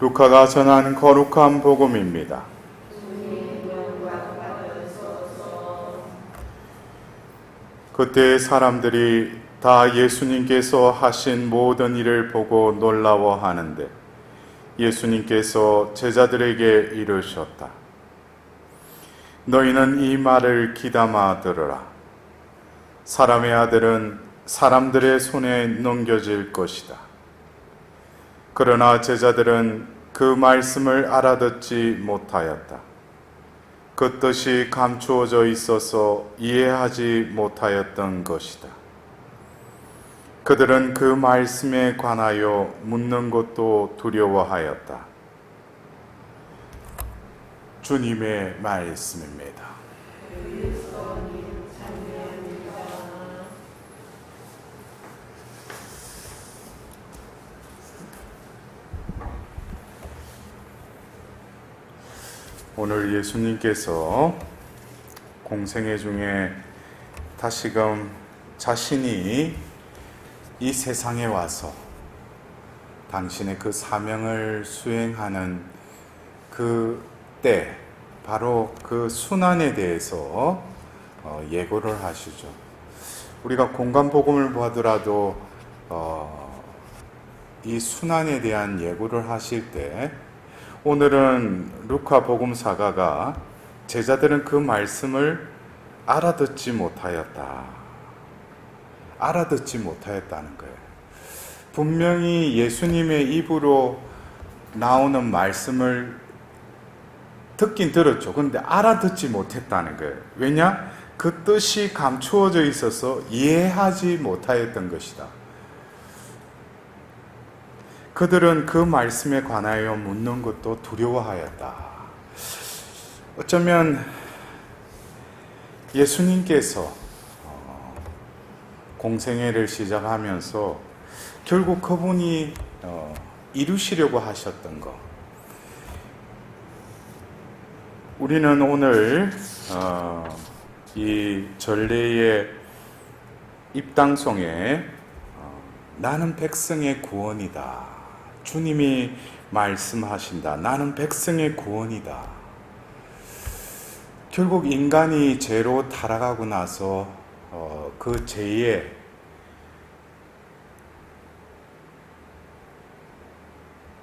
루카가 전한 거룩한 복음입니다. 그때 사람들이 다 예수님께서 하신 모든 일을 보고 놀라워하는데 예수님께서 제자들에게 이르셨다. 너희는 이 말을 귀담아 들으라. 사람의 아들은 사람들의 손에 넘겨질 것이다. 그러나 제자들은 그 말씀을 알아듣지 못하였다. 그 뜻이 감추어져 있어서 이해하지 못하였던 것이다. 그들은 그 말씀에 관하여 묻는 것도 두려워하였다. 주님의 말씀입니다. 오늘 예수님께서 공생애 중에 다시금 자신이 이 세상에 와서 당신의 그 사명을 수행하는 그 때, 바로 그 순환에 대해서 어, 예고를 하시죠. 우리가 공간 복음을 보더라도 어, 이 순환에 대한 예고를 하실 때 오늘은 루카 복음 사가가 제자들은 그 말씀을 알아듣지 못하였다. 알아듣지 못하였다는 거예요. 분명히 예수님의 입으로 나오는 말씀을 듣긴 들었죠. 그런데 알아듣지 못했다는 거예요. 왜냐? 그 뜻이 감추어져 있어서 이해하지 못하였던 것이다. 그들은 그 말씀에 관하여 묻는 것도 두려워하였다. 어쩌면 예수님께서 어, 공생애를 시작하면서 결국 그분이 어, 이루시려고 하셨던 것. 우리는 오늘 어, 이 전례의 입당송에 나는 백성의 구원이다. 주님이 말씀하신다. 나는 백성의 구원이다. 결국 인간이 죄로 타락하고 나서 어, 그 죄에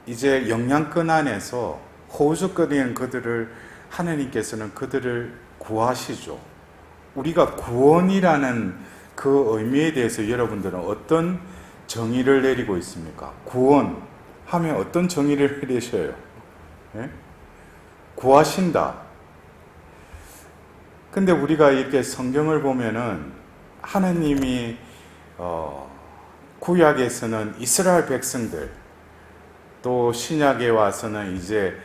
이제 영양권 안에서 호우적거리는 그들을 하나님께서는 그들을 구하시죠. 우리가 구원이라는 그 의미에 대해서 여러분들은 어떤 정의를 내리고 있습니까? 구원 하면 어떤 정의를 내리셔요? 예? 구하신다. 근데 우리가 이렇게 성경을 보면은 하나님이 어, 구약에서는 이스라엘 백성들 또 신약에 와서는 이제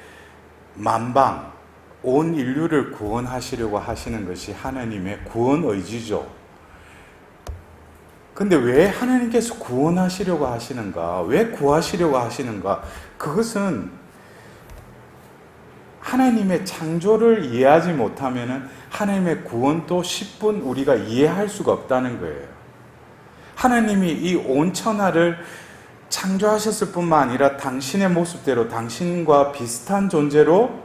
만방 온 인류를 구원하시려고 하시는 것이 하나님의 구원 의지죠. 근데 왜 하나님께서 구원하시려고 하시는가? 왜 구하시려고 하시는가? 그것은 하나님의 창조를 이해하지 못하면 하나님의 구원도 10분 우리가 이해할 수가 없다는 거예요. 하나님이 이 온 천하를 창조하셨을 뿐만 아니라 당신의 모습대로 당신과 비슷한 존재로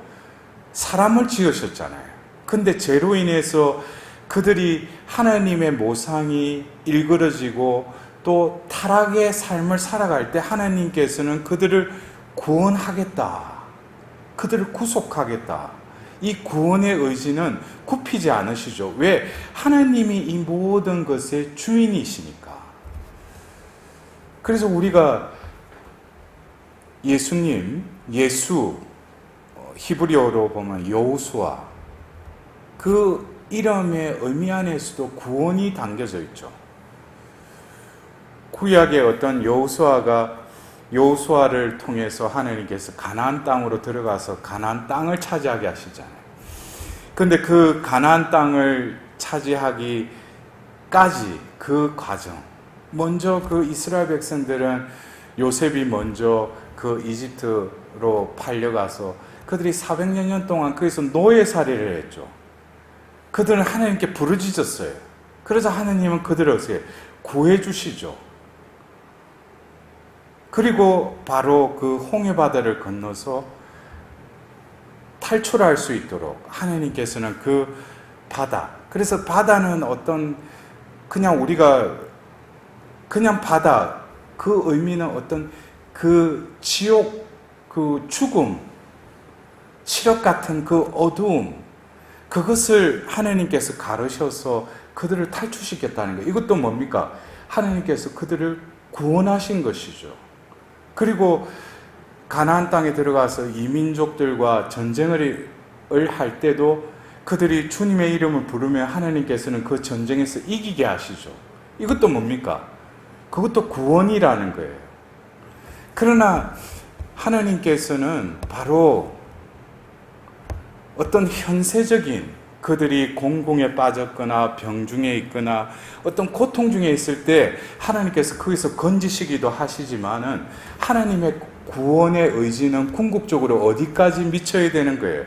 사람을 지으셨잖아요. 근데 죄로 인해서 그들이 하나님의 모상이 일그러지고 또 타락의 삶을 살아갈 때 하나님께서는 그들을 구원하겠다. 그들을 구속하겠다. 이 구원의 의지는 굽히지 않으시죠. 왜? 하나님이 이 모든 것의 주인이시니까. 그래서 우리가 예수님, 예수, 어, 히브리어로 보면 여호수아, 그 이름의 의미 안에서도 구원이 담겨져 있죠. 구약의 어떤 여호수아가 여호수아를 통해서 하나님께서 가나안 땅으로 들어가서 가나안 땅을 차지하게 하시잖아요. 근데 그 가나안 땅을 차지하기까지 그 과정 먼저 그 이스라엘 백성들은 요셉이 먼저 그 이집트로 팔려가서 그들이 400여 년 동안 거기서 노예 살이를 했죠. 그들은 하나님께 부르짖었어요. 그래서 하나님은 그들을 어떻게 구해 주시죠. 그리고 바로 그 홍해 바다를 건너서 탈출할 수 있도록 하나님께서는 그 바다. 그래서 바다는 어떤 그냥 우리가 그냥 바다 그 의미는 어떤 그 지옥 그 죽음 시력 같은 그 어두움 그것을 하나님께서 가르셔서 그들을 탈출시켰다는 거예요. 이것도 뭡니까? 하나님께서 그들을 구원하신 것이죠. 그리고 가나안 땅에 들어가서 이민족들과 전쟁을 할 때도 그들이 주님의 이름을 부르면 하나님께서는 그 전쟁에서 이기게 하시죠. 이것도 뭡니까? 그것도 구원이라는 거예요. 그러나 하나님께서는 바로 어떤 현세적인 그들이 공공에 빠졌거나 병중에 있거나 어떤 고통 중에 있을 때 하나님께서 거기서 건지시기도 하시지만은 하나님의 구원의 의지는 궁극적으로 어디까지 미쳐야 되는 거예요.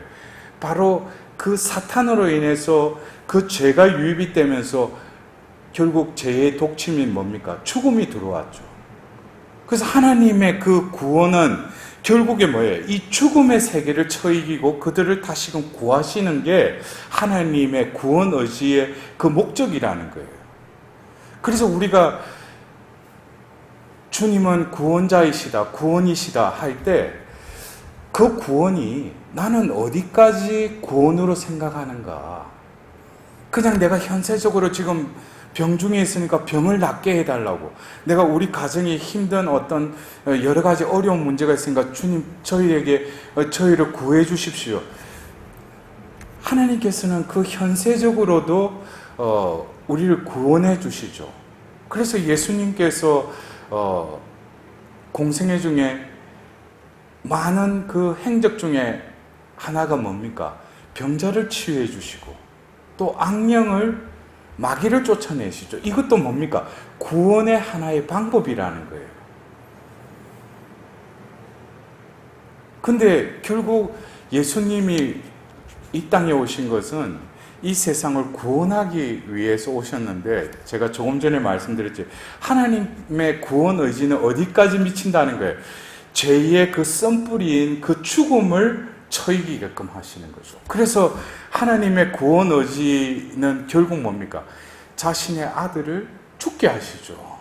바로 그 사탄으로 인해서 그 죄가 유입이 되면서 결국 죄의 독침이 뭡니까? 죽음이 들어왔죠. 그래서 하나님의 그 구원은 결국에 뭐예요? 이 죽음의 세계를 처이기고 그들을 다시금 구하시는 게 하나님의 구원 의지의 그 목적이라는 거예요. 그래서 우리가 주님은 구원자이시다, 구원이시다 할 때 그 구원이 나는 어디까지 구원으로 생각하는가? 그냥 내가 현세적으로 지금 병 중에 있으니까 병을 낫게 해달라고. 내가 우리 가정이 힘든 어떤 여러 가지 어려운 문제가 있으니까 주님 저희에게 저희를 구해 주십시오. 하나님께서는 그 현세적으로도 어, 우리를 구원해 주시죠. 그래서 예수님께서 어, 공생애 중에 많은 그 행적 중에 하나가 뭡니까? 병자를 치유해 주시고 또 악령을 마귀를 쫓아내시죠. 이것도 뭡니까? 구원의 하나의 방법이라는 거예요. 근데 결국 예수님이 이 땅에 오신 것은 이 세상을 구원하기 위해서 오셨는데 제가 조금 전에 말씀드렸지 하나님의 구원 의지는 어디까지 미친다는 거예요. 죄의 그 썸뿌리인 그 죽음을 처이게끔 하시는 거죠. 그래서 하나님의 구원 의지는 결국 뭡니까? 자신의 아들을 죽게 하시죠.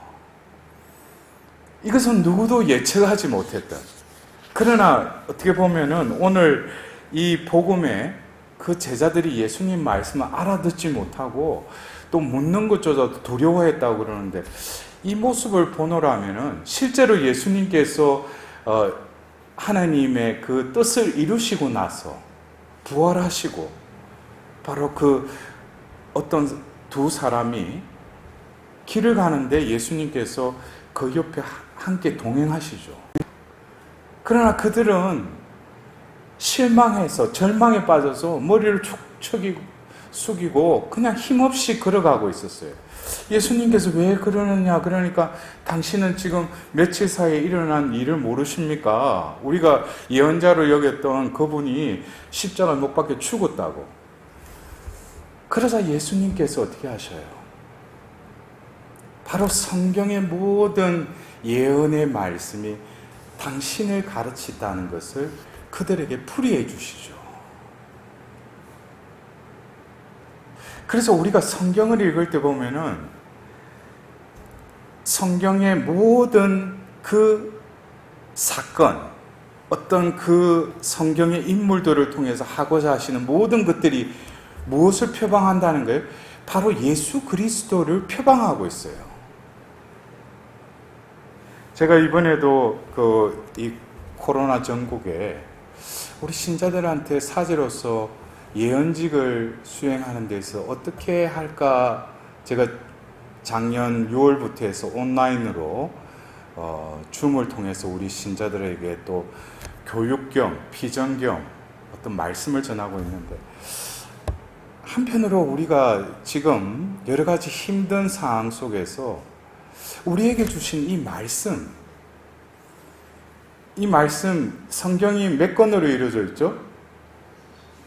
이것은 누구도 예측하지 못했던. 그러나 어떻게 보면은 오늘 이 복음에 그 제자들이 예수님 말씀을 알아듣지 못하고 또 묻는 것조차도 두려워했다고 그러는데 이 모습을 보노라면은 실제로 예수님께서 어 하나님의 그 뜻을 이루시고 나서 부활하시고 바로 그 어떤 두 사람이 길을 가는데 예수님께서 그 옆에 함께 동행하시죠. 그러나 그들은 실망해서 절망에 빠져서 머리를 축 축이고 숙이고 그냥 힘없이 걸어가고 있었어요. 예수님께서 왜 그러느냐 그러니까 당신은 지금 며칠 사이에 일어난 일을 모르십니까? 우리가 예언자로 여겼던 그분이 십자가 못 박혀 죽었다고. 그러자 예수님께서 어떻게 하셔요? 바로 성경의 모든 예언의 말씀이 당신을 가르치다는 것을 그들에게 풀이해 주시죠. 그래서 우리가 성경을 읽을 때 보면은 성경의 모든 그 사건, 어떤 그 성경의 인물들을 통해서 하고자 하시는 모든 것들이 무엇을 표방한다는 거예요? 바로 예수 그리스도를 표방하고 있어요. 제가 이번에도 그 이 코로나 전국에 우리 신자들한테 사제로서 예언직을 수행하는 데서 어떻게 할까 제가 작년 6월부터 해서 온라인으로 어, 줌을 통해서 우리 신자들에게 또 교육 겸 피정 겸 어떤 말씀을 전하고 있는데 한편으로 우리가 지금 여러 가지 힘든 상황 속에서 우리에게 주신 이 말씀 이 말씀 성경이 몇 권으로 이루어져 있죠?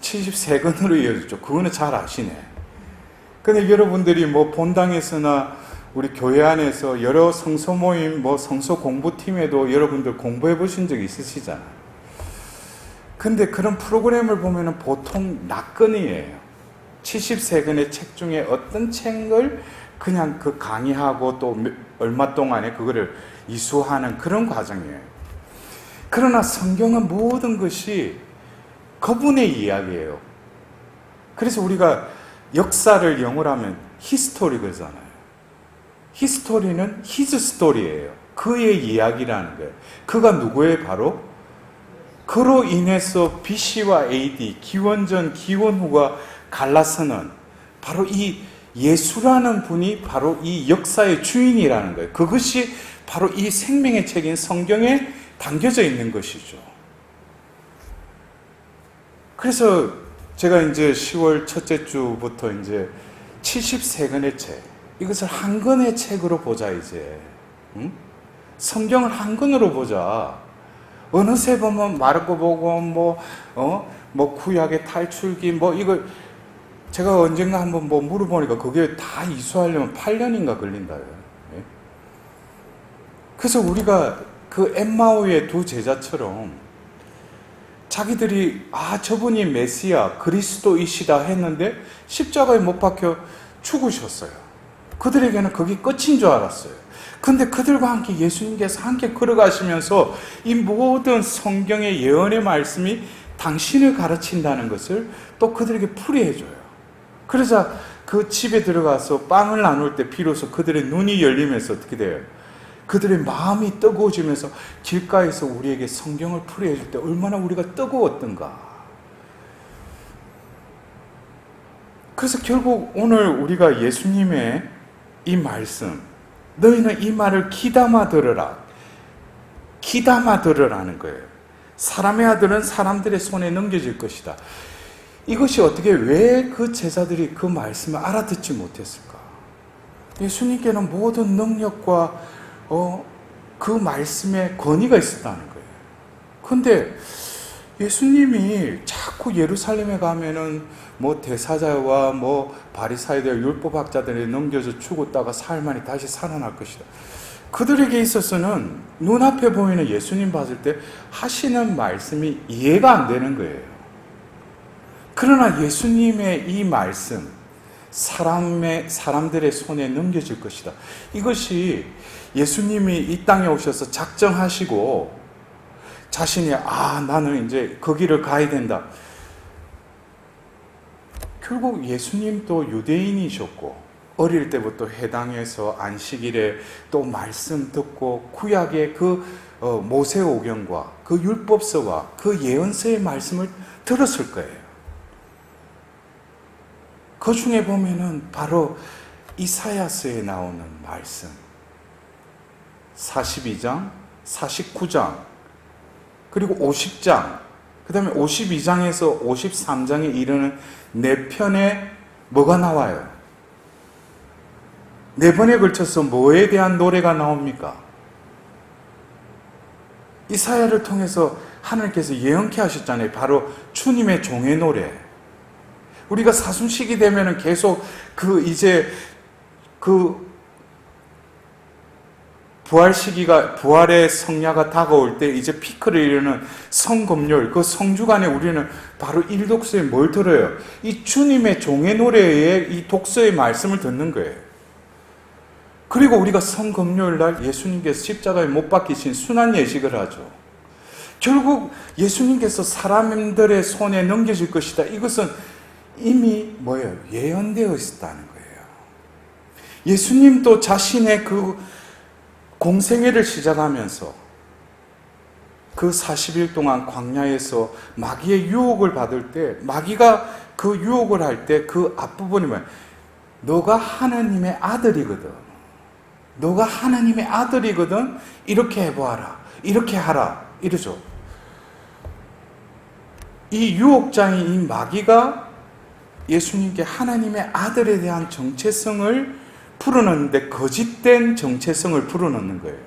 73권으로 이어졌죠. 그거는 잘 아시네. 근데 여러분들이 뭐 본당에서나 우리 교회 안에서 여러 성서 모임, 뭐 성서 공부팀에도 여러분들 공부해 보신 적 있으시잖아요. 근데 그런 프로그램을 보면은 보통 낙건이에요. 70세권의 책 중에 어떤 책을 그냥 그 강의하고 또 몇- 얼마 동안에 그거를 이수하는 그런 과정이에요. 그러나 성경은 모든 것이 그분의 이야기예요. 그래서 우리가 역사를 영어로 하면 히스토리 그러잖아요. 히스토리는 히즈 스토리예요. 그의 이야기라는 거예요. 그가 누구의 바로 그로 인해서 BC와 AD, 기원전, 기원후가 갈라서는 바로 이 예수라는 분이 바로 이 역사의 주인이라는 거예요. 그것이 바로 이 생명의 책인 성경에 담겨져 있는 것이죠. 그래서 제가 이제 10월 첫째 주부터 이제 73권의 책, 이것을 한 권의 책으로 보자, 이제. 응? 성경을 한 권으로 보자. 어느새 보면 마르고 보고, 뭐, 어, 뭐, 구약의 탈출기, 뭐, 이걸, 제가 언젠가 한번 뭐 물어보니까 그게 다 이수하려면 8년인가 걸린다요. 예? 그래서 우리가 그 엠마오의 두 제자처럼 자기들이 아 저분이 메시아 그리스도이시다 했는데 십자가에 못 박혀 죽으셨어요. 그들에게는 그게 끝인 줄 알았어요. 근데 그들과 함께 예수님께서 함께 걸어가시면서 이 모든 성경의 예언의 말씀이 당신을 가르친다는 것을 또 그들에게 풀이해줘요. 그러자 그 집에 들어가서 빵을 나눌 때 비로소 그들의 눈이 열리면서 어떻게 돼요? 그들의 마음이 뜨거워지면서 길가에서 우리에게 성경을 풀이해 줄 때 얼마나 우리가 뜨거웠던가. 그래서 결국 오늘 우리가 예수님의 이 말씀, 너희는 이 말을 귀담아 들으라. 귀담아 들으라는 거예요. 사람의 아들은 사람들의 손에 넘겨질 것이다. 이것이 어떻게 왜 그 제자들이 그 말씀을 알아듣지 못했을까? 예수님께는 모든 능력과 어, 그 말씀에 권위가 있었다는 거예요. 근데 예수님이 자꾸 예루살렘에 가면은 뭐 대사자와 뭐 바리사이들 율법학자들에 넘겨져 죽었다가 사흘 만에 다시 살아날 것이다. 그들에게 있어서는 눈앞에 보이는 예수님 봤을 때 하시는 말씀이 이해가 안 되는 거예요. 그러나 예수님의 이 말씀, 사람의, 사람들의 손에 넘겨질 것이다. 이것이 예수님이 이 땅에 오셔서 작정하시고 자신이, 아, 나는 이제 거기를 가야 된다. 결국 예수님도 유대인이셨고, 어릴 때부터 해당에서 안식일에 또 말씀 듣고 구약의 그 어, 모세 오경과 그 율법서와 그 예언서의 말씀을 들었을 거예요. 그 중에 보면은 바로 이사야서에 나오는 말씀. 42장, 49장, 그리고 50장, 그 다음에 52장에서 53장에 이르는 네 편에 뭐가 나와요? 네 번에 걸쳐서 뭐에 대한 노래가 나옵니까? 이사야를 통해서 하나님께서 예언케 하셨잖아요. 바로 주님의 종의 노래. 우리가 사순식이 되면은 계속 그 이제 그 부활 시기가 부활의 성야가 다가올 때 이제 피크를 이루는 성금요일 그 성주간에 우리는 바로 일독서에 뭘 들어요? 이 주님의 종의 노래에 이 독서의 말씀을 듣는 거예요. 그리고 우리가 성금요일 날 예수님께서 십자가에 못 박히신 순환 예식을 하죠. 결국 예수님께서 사람들의 손에 넘겨질 것이다. 이것은 이미 뭐예요? 예언되어 있었다는 거예요. 예수님도 자신의 그 공생애를 시작하면서 그 40일 동안 광야에서 마귀의 유혹을 받을 때 마귀가 그 유혹을 할 때 그 앞부분이 뭐예요? 너가 하나님의 아들이거든. 너가 하나님의 아들이거든. 이렇게 해보아라. 이렇게 하라. 이러죠. 이 유혹자인 이 마귀가 예수님께 하나님의 아들에 대한 정체성을 풀어넣는데 거짓된 정체성을 풀어넣는 거예요.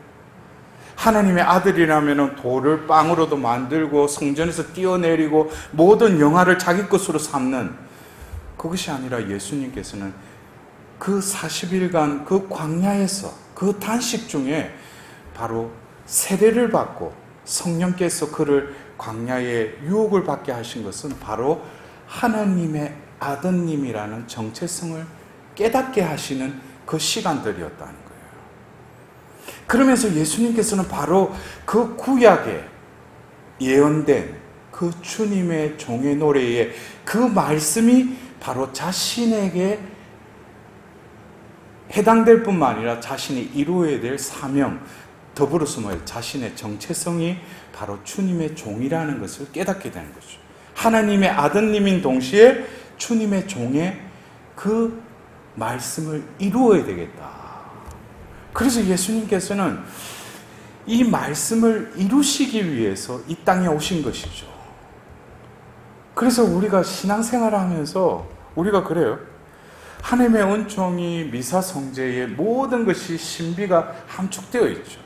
하나님의 아들이라면 돌을 빵으로도 만들고 성전에서 뛰어내리고 모든 영화를 자기 것으로 삼는 그것이 아니라 예수님께서는 그 40일간 그 광야에서 그 단식 중에 바로 세례를 받고 성령께서 그를 광야에 유혹을 받게 하신 것은 바로 하나님의 아드님이라는 정체성을 깨닫게 하시는 그 시간들이었다는 거예요. 그러면서 예수님께서는 바로 그 구약에 예언된 그 주님의 종의 노래에 그 말씀이 바로 자신에게 해당될 뿐만 아니라 자신이 이루어야 될 사명, 더불어서 뭐 자신의 정체성이 바로 주님의 종이라는 것을 깨닫게 되는 거죠. 하나님의 아드님인 동시에 주님의 종의 그 말씀을 이루어야 되겠다. 그래서 예수님께서는 이 말씀을 이루시기 위해서 이 땅에 오신 것이죠. 그래서 우리가 신앙생활을 하면서 우리가 그래요. 하나님의 은총이 미사 성제의 모든 것이 신비가 함축되어 있죠.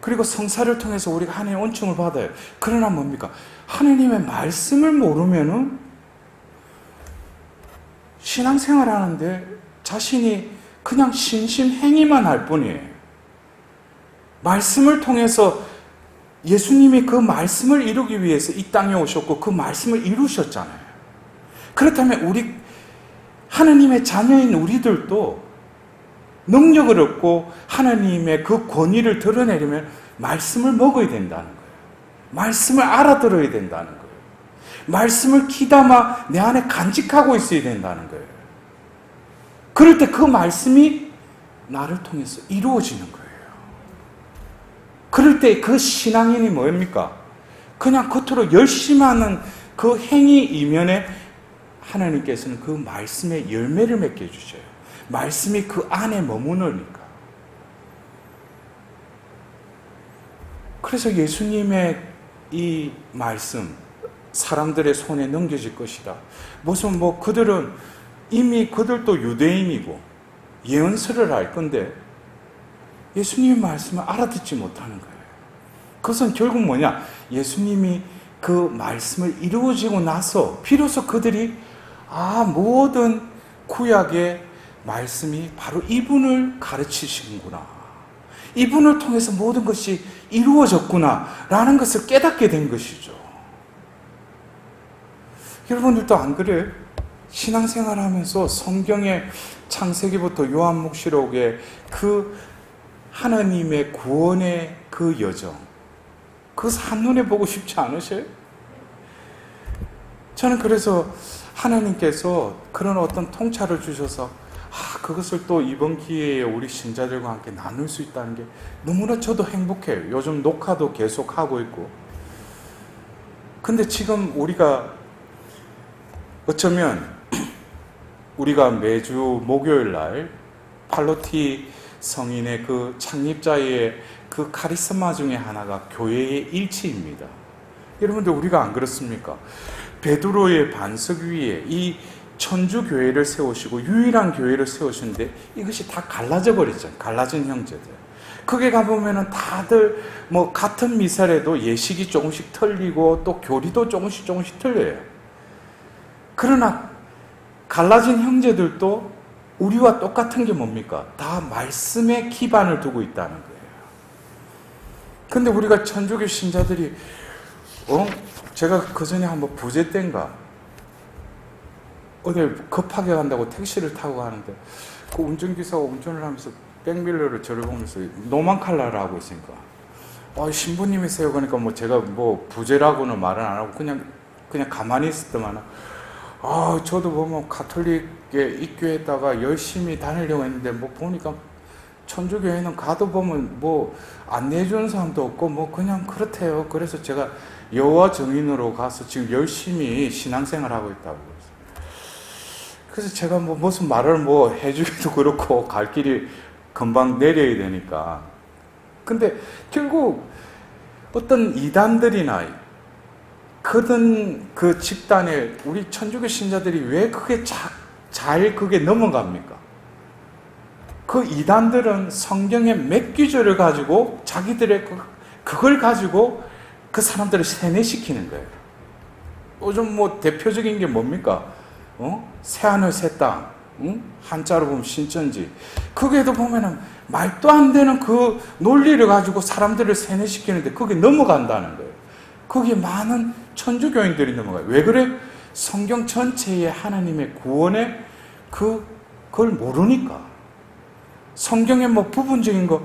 그리고 성사를 통해서 우리가 하나님의 은총을 받아요. 그러나 뭡니까? 하나님의 말씀을 모르면은 신앙생활 하는데 자신이 그냥 신심행위만 할 뿐이에요. 말씀을 통해서 예수님이 그 말씀을 이루기 위해서 이 땅에 오셨고 그 말씀을 이루셨잖아요. 그렇다면 우리 하나님의 자녀인 우리들도 능력을 얻고 하나님의 그 권위를 드러내려면 말씀을 먹어야 된다는 거예요. 말씀을 알아들어야 된다는 거예요. 말씀을 귀담아 내 안에 간직하고 있어야 된다는 거예요. 그럴 때 그 말씀이 나를 통해서 이루어지는 거예요. 그럴 때 그 신앙인이 뭡니까? 그냥 겉으로 열심히 하는 그 행위 이면에 하나님께서는 그 말씀의 열매를 맺게 해주셔요. 말씀이 그 안에 머무르니까. 그래서 예수님의 이 말씀, 사람들의 손에 넘겨질 것이다. 무슨 뭐 그들은 이미 그들도 유대인이고 예언서를 알 건데 예수님의 말씀을 알아듣지 못하는 거예요. 그것은 결국 뭐냐? 예수님이 그 말씀을 이루어지고 나서 비로소 그들이 아, 모든 구약의 말씀이 바로 이분을 가르치시는구나. 이분을 통해서 모든 것이 이루어졌구나. 라는 것을 깨닫게 된 것이죠. 여러분들도 안 그래요? 신앙생활 하면서 성경의 창세기부터 요한묵시록의 그 하나님의 구원의 그 여정, 그것을 한눈에 보고 싶지 않으셔요? 저는 그래서 하나님께서 그런 어떤 통찰을 주셔서 아, 그것을 또 이번 기회에 우리 신자들과 함께 나눌 수 있다는 게 너무나 저도 행복해요. 요즘 녹화도 계속 하고 있고. 근데 지금 우리가 어쩌면 우리가 매주 목요일 날 팔로티 성인의 그 창립자의 그 카리스마 중에 하나가 교회의 일치입니다. 여러분들 우리가 안 그렇습니까? 베드로의 반석 위에 이 천주 교회를 세우시고 유일한 교회를 세우시는데 이것이 다 갈라져 버렸잖아요. 갈라진 형제들. 거기 가보면은 다들 뭐 같은 미사래도 예식이 조금씩 틀리고 또 교리도 조금씩 조금씩 틀려요. 그러나 갈라진 형제들도 우리와 똑같은 게 뭡니까? 다 말씀에 기반을 두고 있다는 거예요. 근데 우리가 천주교 신자들이 어? 제가 그 전에 한번 부재 때인가 어딜 급하게 간다고 택시를 타고 가는데 그 운전기사가 운전을 하면서 백밀러를 저를 보면서 노만 칼라를 하고 있으니까 어, 신부님이세요 그러니까 뭐 제가 뭐 부재라고는 말은 안 하고 그냥 그냥 가만히 있었더만 아 저도 보면 가톨릭의 입교에다가 열심히 다니려고 했는데 뭐 보니까 천주교회는 가도 보면 뭐 안내해 주는 사람도 없고 뭐 그냥 그렇대요. 그래서 제가 여호와 증인으로 가서 지금 열심히 신앙생활 하고 있다고 그래서 제가 뭐 무슨 말을 뭐 해주기도 그렇고 갈 길이 금방 내려야 되니까. 근데 결국 어떤 이단들이나 그든 그 집단에 우리 천주교 신자들이 왜 그게 자, 잘 그게 넘어갑니까? 그 이단들은 성경의 몇 규절을 가지고 자기들의 그, 그걸 가지고 그 사람들을 세뇌시키는 거예요. 요즘 뭐 대표적인 게 뭡니까? 어? 새하늘 새 땅, 응? 한자로 보면 신천지. 거기에도 보면은 말도 안 되는 그 논리를 가지고 사람들을 세뇌시키는데 거기 넘어간다는 거예요. 거기에 많은 천주교인들이 넘어가요. 왜 그래? 성경 전체에 하나님의 구원의 그, 그걸 모르니까. 성경의 뭐 부분적인 거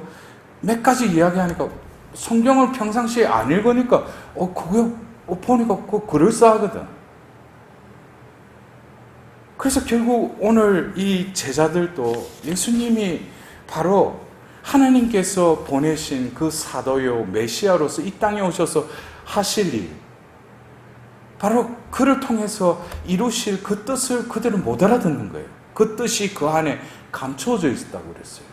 몇 가지 이야기하니까 성경을 평상시에 안 읽으니까 어, 그거 어, 보니까 그거 그럴싸하거든. 그래서 결국 오늘 이 제자들도 예수님이 바로 하나님께서 보내신 그 사도요 메시아로서 이 땅에 오셔서 하실 일 바로 그를 통해서 이루실 그 뜻을 그들은 못 알아듣는 거예요. 그 뜻이 그 안에 감추어져 있었다고 그랬어요.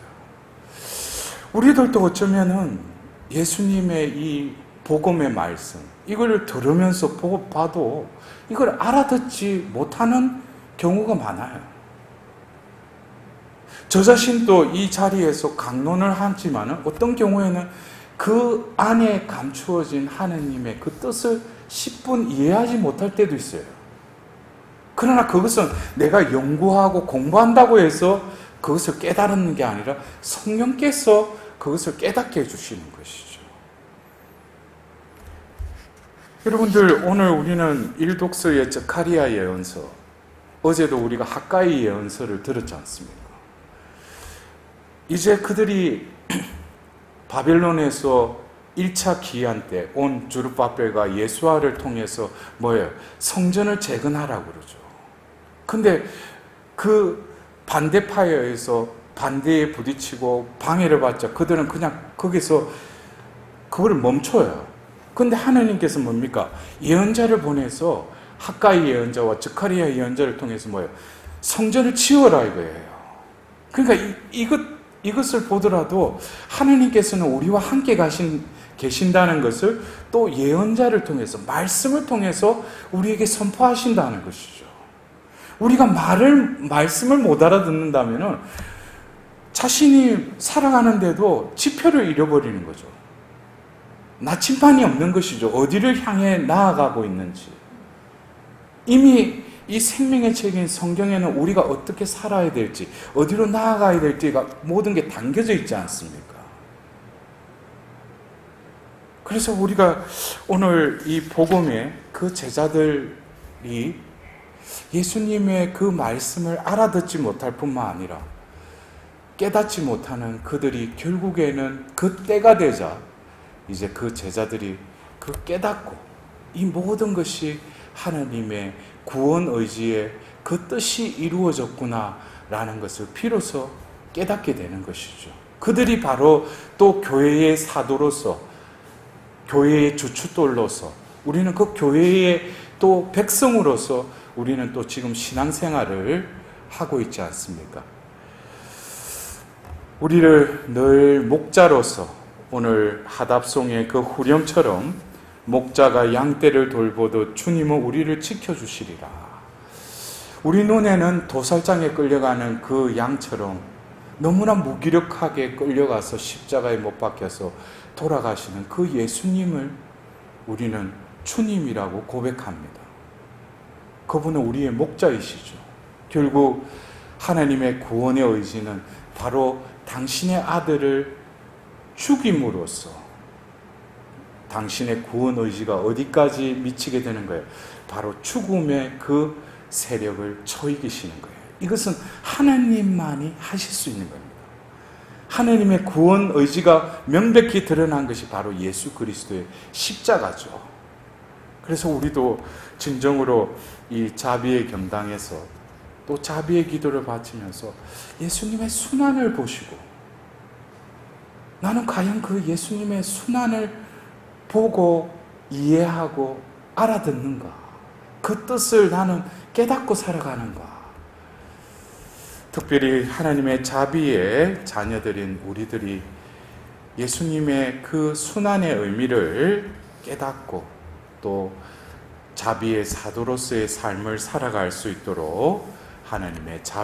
우리들도 어쩌면은 예수님의 이 복음의 말씀 이걸 들으면서 봐도 이걸 알아듣지 못하는 경우가 많아요. 저 자신도 이 자리에서 강론을 하지만 어떤 경우에는 그 안에 감추어진 하느님의 그 뜻을 10분 이해하지 못할 때도 있어요. 그러나 그것은 내가 연구하고 공부한다고 해서 그것을 깨달는 게 아니라 성령께서 그것을 깨닫게 해주시는 것이죠. 여러분들, 오늘 우리는 일독서의 저카리아 예언서, 어제도 우리가 학가이 예언서를 들었지 않습니까? 이제 그들이 바벨론에서 1차 기한 때 온 주르바벨과 예수아를 통해서 뭐예요? 성전을 재건하라고 그러죠. 근데 그 반대파에서 반대에 부딪히고 방해를 받자 그들은 그냥 거기서 그걸 멈춰요. 근데 하나님께서 뭡니까? 예언자를 보내서 학가이 예언자와 즉카리아 예언자를 통해서 뭐예요? 성전을 치워라 이거예요. 그러니까 이, 이것 이것을 보더라도 하나님께서는 우리와 함께 가신 계신다는 것을 또 예언자를 통해서 말씀을 통해서 우리에게 선포하신다는 것이죠. 우리가 말을 말씀을 못 알아듣는다면은 자신이 살아가는데도 지표를 잃어버리는 거죠. 나침반이 없는 것이죠. 어디를 향해 나아가고 있는지. 이미 이 생명의 책인 성경에는 우리가 어떻게 살아야 될지, 어디로 나아가야 될지가 모든 게 담겨져 있지 않습니까? 그래서 우리가 오늘 이 복음에 그 제자들이 예수님의 그 말씀을 알아듣지 못할 뿐만 아니라 깨닫지 못하는 그들이 결국에는 그 때가 되자 이제 그 제자들이 그 깨닫고 이 모든 것이 하나님의 구원 의지의 그 뜻이 이루어졌구나라는 것을 비로소 깨닫게 되는 것이죠. 그들이 바로 또 교회의 사도로서 교회의 주춧돌로서 우리는 그 교회의 또 백성으로서 우리는 또 지금 신앙생활을 하고 있지 않습니까? 우리를 늘 목자로서 오늘 하답송의 그 후렴처럼 목자가 양떼를 돌보듯 주님은 우리를 지켜주시리라. 우리 눈에는 도살장에 끌려가는 그 양처럼 너무나 무기력하게 끌려가서 십자가에 못 박혀서 돌아가시는 그 예수님을 우리는 주님이라고 고백합니다. 그분은 우리의 목자이시죠. 결국 하나님의 구원의 의지는 바로 당신의 아들을 죽임으로써 당신의 구원 의지가 어디까지 미치게 되는 거예요? 바로 죽음의 그 세력을 처이기시는 거예요. 이것은 하나님만이 하실 수 있는 겁니다. 하나님의 구원 의지가 명백히 드러난 것이 바로 예수 그리스도의 십자가죠. 그래서 우리도 진정으로 이 자비의 경당에서 또 자비의 기도를 바치면서 예수님의 순환을 보시고 나는 과연 그 예수님의 순환을 보고 이해하고 알아듣는가? 그 뜻을 나는 깨닫고 살아가는가? 특별히 하나님의 자비의 자녀들인 우리들이 예수님의 그 순환의 의미를 깨닫고 또 자비의 사도로서의 삶을 살아갈 수 있도록 하나님의 자비